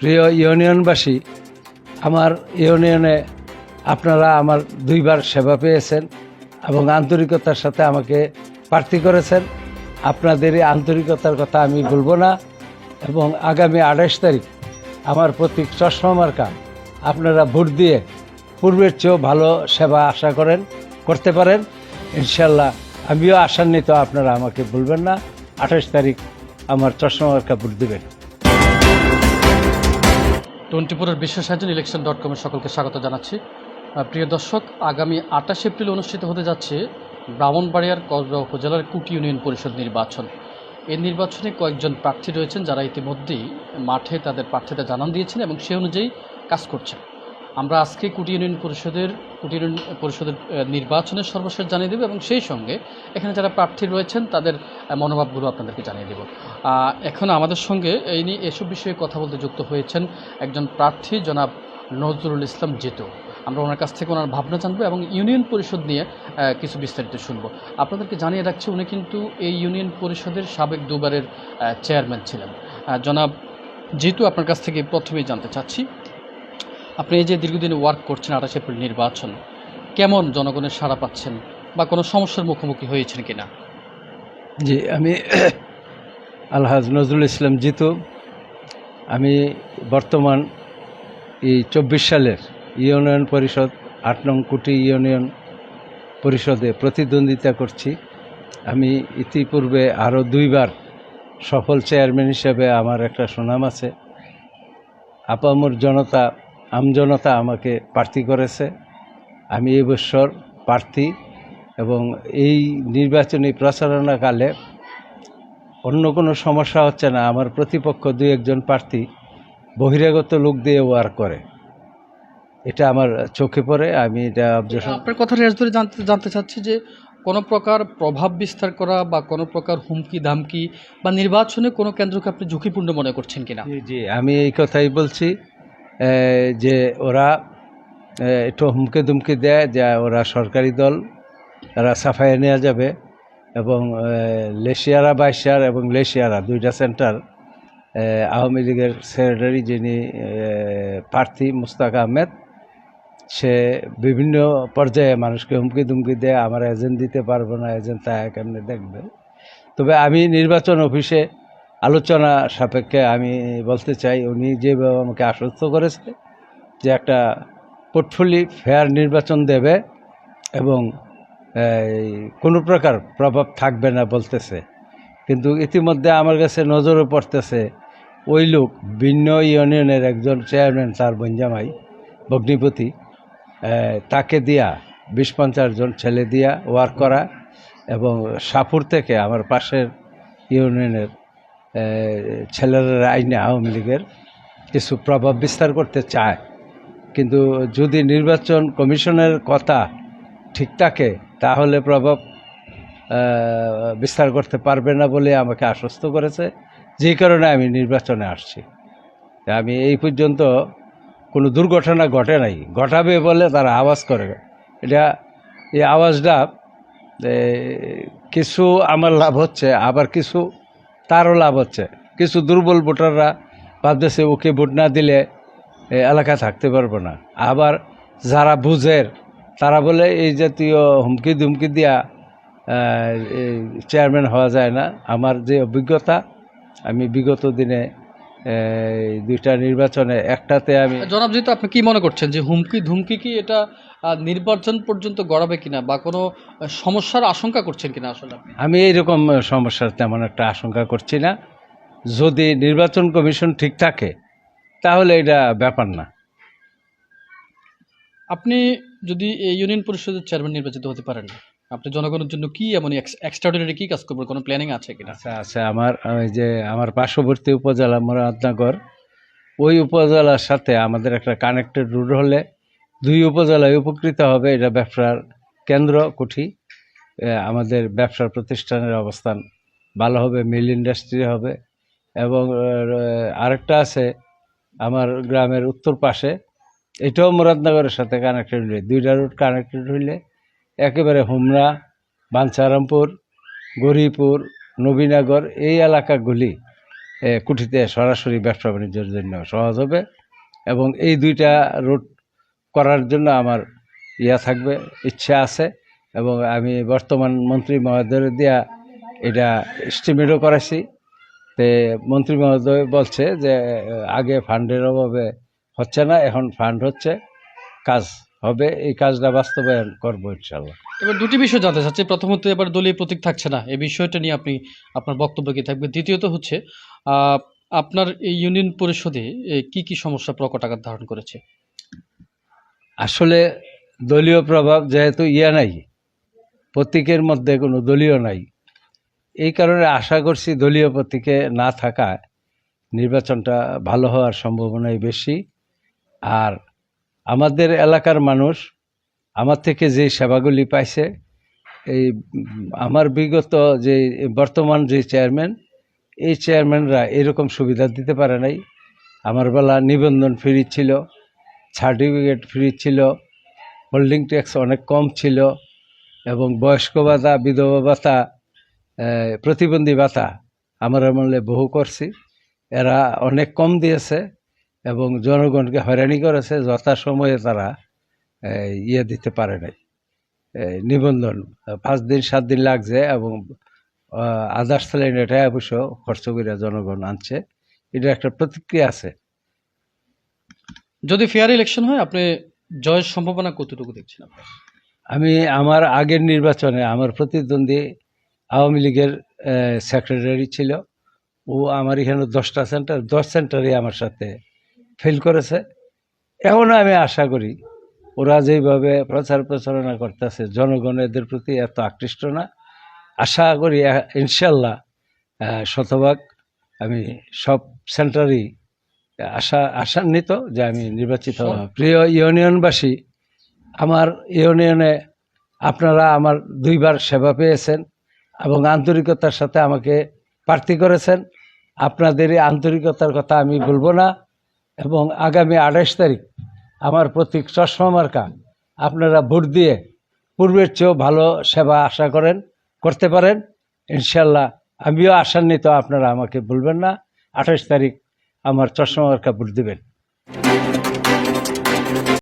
প্রিয় ইউনিয়নবাসী, আমার ইউনিয়নে আপনারা আমার দুইবার সেবা পেয়েছেন এবং আন্তরিকতার সাথে আমাকে প্রার্থী করেছেন। আপনাদের এই আন্তরিকতার কথা আমি বলব না এবং আগামী আঠাশ তারিখ আমার প্রতীক চশমা মার্কা আপনারা ভোট দিয়ে পূর্বের চেয়েও ভালো সেবা আশা করেন, করতে পারেন। ইনশাল্লাহ আমিও আশান্বিত আপনারা আমাকে বলবেন না। আঠাশ তারিখ আমার চশমা মার্কা ভোট দেবেন। টোয়েন্টিপুরের বিশ্ব সাহায্য ইলেকশন ডট কমের সকলকে স্বাগত জানাচ্ছি। প্রিয় দর্শক, আগামী আঠাশ এপ্রিল অনুষ্ঠিত হতে যাচ্ছে ব্রাহ্মণবাড়িয়ার কসবা উপজেলার কুটি ইউনিয়ন পরিষদ নির্বাচন। এই নির্বাচনে কয়েকজন প্রার্থী রয়েছেন যারা ইতিমধ্যেই মাঠে তাদের প্রার্থীতা জানান দিয়েছেন এবং সে অনুযায়ী কাজ করছেন। আমরা আজকে কুটি ইউনিয়ন পরিষদের কুটি ইউনিয়ন পরিষদের নির্বাচনের সর্বশেষ জানিয়ে দেব এবং সেই সঙ্গে এখানে যারা প্রার্থী রয়েছেন, তাদের মনোভাবগুলো আপনাদেরকে জানিয়ে দেব। এখন আমাদের সঙ্গে এই নিয়ে এসব বিষয়ে কথা বলতে যুক্ত হয়েছেন একজন প্রার্থী, জনাব নজরুল ইসলাম জেতু আমরা ওনার কাছ থেকে ওনার ভাবনা জানব এবং ইউনিয়ন পরিষদ নিয়ে কিছু বিস্তারিত শুনব। আপনাদেরকে জানিয়ে রাখছি, উনি কিন্তু এই ইউনিয়ন পরিষদের সাবেক দুবারের চেয়ারম্যান ছিলেন। জনাব যেহেতু আপনার কাছ থেকে প্রথমেই জানতে চাচ্ছি। আপনি এই যে দীর্ঘদিন ওয়ার্ক করছেন আঠাশ এপ্রিল নির্বাচন, কেমন জনগণের সাড়া পাচ্ছেন বা কোনো সমস্যার মুখোমুখি হয়েছেন কিনা? জি, আমি আলহাজ নজরুল ইসলাম জিতু। আমি বর্তমান এই চব্বিশ সালের ইউনিয়ন পরিষদ, আট নং কুটি ইউনিয়ন পরিষদে প্রতিদ্বন্দ্বিতা করছি। আমি ইতিপূর্বে আরও দুইবার সফল চেয়ারম্যান হিসেবে আমার একটা সুনাম আছে। আপামর জনতা আমজনতা আমাকে প্রার্থী করেছে। আমি এবছর প্রার্থী এবং এই নির্বাচনী প্রচারণাকালে অন্য কোনো সমস্যা হচ্ছে না। আমার প্রতিপক্ষ দুই একজন প্রার্থী বহিরাগত লোক দিয়ে ওয়ার করে। এটা আমার চোখে পড়ে আমি এটা অবজেশন আপনার কথা রেস ধরে জানতে জানতে চাচ্ছি যে কোনো প্রকার প্রভাব বিস্তার করা বা কোনো প্রকার হুমকি ধামকি বা নির্বাচনে কোনো কেন্দ্রকে আপনি ঝুঁকিপূর্ণ মনে করছেন কিনা? জি আমি এই কথাই বলছি। যে ওরা একটু হুমকে দুমকে দেয় যে ওরা সরকারি দল, তারা সাফাইয়ে নেওয়া যাবে এবং লেশিয়ারা বাইশিয়ার এবং লেশিয়ারা দুইটা সেন্টার আওয়ামী লীগের সেক্রেটারি যিনি প্রার্থী মুস্তাক আহমেদ, সে বিভিন্ন পর্যায়ে মানুষকে হুমকি দুমকি দেয়, আমার এজেন্ট দিতে পারব না, এজেন্ট তা কেমনে দেখবে? তবে আমি নির্বাচন অফিসে আলোচনা সাপেক্ষে আমি বলতে চাই, উনি যেভাবে আমাকে আশ্বস্ত করেছে যে একটা পোর্টফোলি ফেয়ার নির্বাচন দেবে এবং কোনো প্রকার প্রভাব থাকবে না বলতেছে। কিন্তু ইতিমধ্যে আমার কাছে নজরে পড়তেছে, ওই লোক ভিন্ন ইউনিয়নের একজন চেয়ারম্যান তার বঞ্জামাই ভগ্নিপতি তাকে দিয়া বিশ পঞ্চাশ জন ছেলে দিয়া ওয়ার্ক করা এবং সাপুর থেকে আমার পাশের ইউনিয়নের ছেলেরা আইনে আওয়ামী লীগের কিছু প্রভাব বিস্তার করতে চায়। কিন্তু যদি নির্বাচন কমিশনের কথা ঠিক থাকে, তাহলে প্রভাব বিস্তার করতে পারবে না বলে আমাকে আশ্বস্ত করেছে। যেই কারণে আমি নির্বাচনে আসছি। আমি এই পর্যন্ত কোনো দুর্ঘটনা ঘটে নাই। ঘটাবে বলে তারা আওয়াজ করে। এটা, এই আওয়াজটা কিছু আমার লাভ হচ্ছে, আবার কিছু তারও লাভ হচ্ছে। কিছু দুর্বল ভোটাররা ভাবতেছে, ওকে ভোট না দিলে এলাকা থাকতে পারব না। আবার যারা বুঝের, তারা বলে, এই জাতীয় হুমকি ধুমকি দিয়া চেয়ারম্যান হওয়া যায় না। আমার যে অভিজ্ঞতা, আমি বিগত দিনে দুইটা নির্বাচনে একটাতে আমি জনাব যেহেতু আপনি কি মনে করছেন যে হুমকি ধুমকি কি এটা নির্বাচন পর্যন্ত গড়াবে কিনা বা কোনো সমস্যার আশঙ্কা করছেন কিনা আসলে আমি এইরকম সমস্যার তেমন একটা আশঙ্কা করছি না। যদি নির্বাচন কমিশন ঠিক থাকে তাহলে এটা ব্যাপার না। আপনি যদি এই ইউনিয়ন পরিষদের চেয়ারম্যান নির্বাচিত হতে পারেন আপনি জনগণের জন্য কি এমন এক্সট্রাঅর্ডিনারি কি কাজ করবেন? কোনো প্ল্যানিং আছে কিনা? আচ্ছা আচ্ছা আমার যে আমার পার্শ্ববর্তী উপজেলা মুরাদনগর, ওই উপজেলার সাথে আমাদের একটা কানেক্টেড রুট হলে দুই উপজেলায় উপকৃত হবে এটা ব্যবসার কেন্দ্র কুঠি। আমাদের ব্যবসার প্রতিষ্ঠানের অবস্থান ভালো হবে মিল ইন্ডাস্ট্রি হবে এবং আরেকটা আছে আমার গ্রামের উত্তর পাশে। এটাও মুরাদনগরের সাথে কানেক্টেড হইলে, দুইটা রুট কানেক্টেড হইলে একেবারে হুমরা বাঞ্ছারামপুর গরিপুর নবীনগর এই এলাকাগুলি কুঠিতে সরাসরি ব্যবসা বাণিজ্যের জন্য সহজ হবে এবং এই দুইটা রুট করার জন্য আমার ইয়া থাকবে, ইচ্ছা আছে এবং আমি বর্তমান মন্ত্রী মহোদয়ের দিয়া এটা এস্টিমেটও করেছি। তে মন্ত্রী মহোদয় বলছে যে, আগে ফান্ডের অভাবে হচ্ছে না, এখন ফান্ড হচ্ছে, কাজ হবে এই কাজটা বাস্তবায়ন করব ইনশাল্লাহ এবার দুটি বিষয় জানতে চাচ্ছি। প্রথমত এবার দলীয় প্রতীক থাকছে না। এই বিষয়টা নিয়ে আপনি আপনার বক্তব্য কি থাকবে? দ্বিতীয়ত হচ্ছে আপনার এই ইউনিয়ন পরিষদে কি কি সমস্যা প্রকট আকার ধারণ করেছে? আসলে দলীয় প্রভাব যেহেতু ইয়া নাই প্রতীকের মধ্যে কোনো দলীয় নাই এই কারণে আশা করছি দলীয় প্রতীকে না থাকায় নির্বাচনটা ভালো হওয়ার সম্ভাবনাই বেশি। আর আমাদের এলাকার মানুষ আমার থেকে যে সেবাগুলি পাইছে, এই আমার বিগত যে বর্তমান যে চেয়ারম্যান, এই চেয়ারম্যানরা এরকম সুবিধা দিতে পারে নাই। আমার বেলা নিবন্ধন ফ্রি ছিল সার্টিফিকেট ফ্রি ছিল হোল্ডিং ট্যাক্স অনেক কম ছিল এবং বয়স্ক ভাতা, বিধবা ভাতা প্রতিবন্ধী ভাতা আমার আমলে বহু করছি। এরা অনেক কম দিয়েছে। এবং জনগণকে হয়রানি করেছে যথাসময়ে তারা ইয়ে দিতে পারে নাই। নিবন্ধন পাঁচ দিন সাত দিন লাগছে এবং আদার্স লাইন এটা অবশ্য খরচ করে জনগণ আনছে। এটা একটা প্রতিক্রিয়া আছে। যদি ফেয়ার ইলেকশন হয় আপনি জয়ের সম্ভাবনা কতটুকু দেখছেন আমি আমার আগের নির্বাচনে আমার প্রতিদ্বন্দ্বী আওয়ামী লীগের সেক্রেটারি ছিল। ও আমার এখানে দশটা সেন্টার দশ সেন্টারই আমার সাথে ফেল করেছে। এখনও আমি আশা করি ওরা যেইভাবে প্রচার প্রচারণা করতেছে জনগণ এদের প্রতি এত আকৃষ্ট না। আশা করি ইনশাল্লাহ শতভাগ আমি সব সেন্টারই আশা আশান্বিত যে আমি নির্বাচিত হব। প্রিয় ইউনিয়নবাসী আমার ইউনিয়নে আপনারা আমার দুইবার সেবা পেয়েছেন এবং আন্তরিকতার সাথে আমাকে প্রার্থী করেছেন। আপনাদের এই আন্তরিকতার কথা আমি বলব না। এবং আগামী আঠাশ তারিখ আমার প্রতীক চশমা মার্কা আপনারা ভোট দিয়ে পূর্বের চেয়েও ভালো সেবা আশা করেন, করতে পারেন। ইনশাল্লাহ আমিও আশান্বিত আপনারা আমাকে বলবেন না। আঠাশ তারিখ আমার চশমা মার্কা ভোট দেবেন।